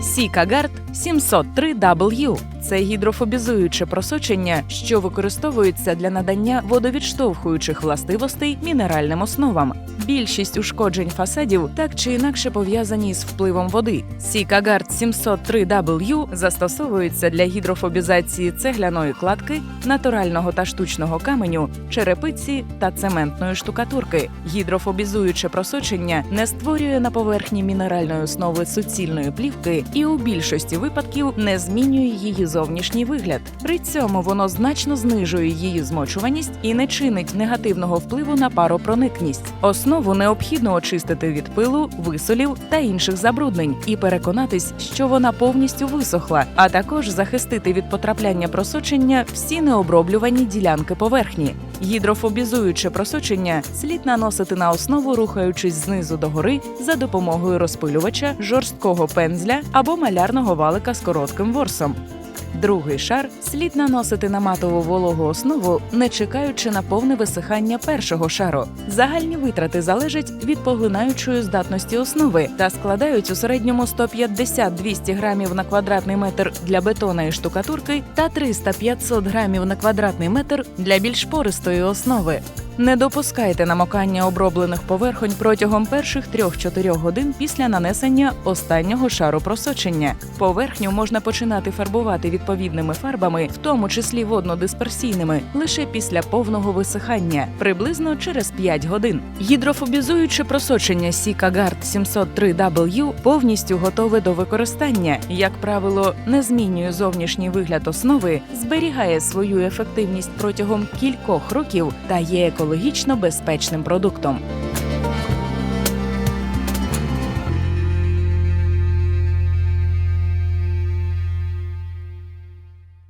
Сікагард 703W. Це гідрофобізуюче просочення, що використовується для надання водовідштовхуючих властивостей мінеральним основам. Більшість ушкоджень фасадів так чи інакше пов'язані з впливом води. Сікагард 703W застосовується для гідрофобізації цегляної кладки, натурального та штучного каменю, черепиці та цементної штукатурки. Гідрофобізуюче просочення не створює на поверхні мінеральної основи суцільної плівки і у більшості випадків не змінює її зовнішній вигляд. При цьому воно значно знижує її змочуваність і не чинить негативного впливу на паропроникність. Основу необхідно очистити від пилу, висолів та інших забруднень і переконатись, що вона повністю висохла, а також захистити від потрапляння просочення всі необроблювані ділянки поверхні. Гідрофобізуюче просочення слід наносити на основу, рухаючись знизу до гори за допомогою розпилювача, жорсткого пензля або малярного валика з коротким ворсом. Другий шар слід наносити на матову вологу основу, не чекаючи на повне висихання першого шару. Загальні витрати залежать від поглинаючої здатності основи та складають у середньому 150-200 грамів на квадратний метр для бетона і штукатурки та 300-500 грамів на квадратний метр для більш пористої основи. Не допускайте намокання оброблених поверхонь протягом перших 3-4 годин після нанесення останнього шару просочення. Поверхню можна починати фарбувати відповідними фарбами, в тому числі воднодисперсійними, лише після повного висихання, приблизно через 5 годин. Гідрофобізуюче просочення Сікагард 703W повністю готове до використання. Як правило, не змінює зовнішній вигляд основи, зберігає свою ефективність протягом кількох років та є екологічно безпечним продуктом.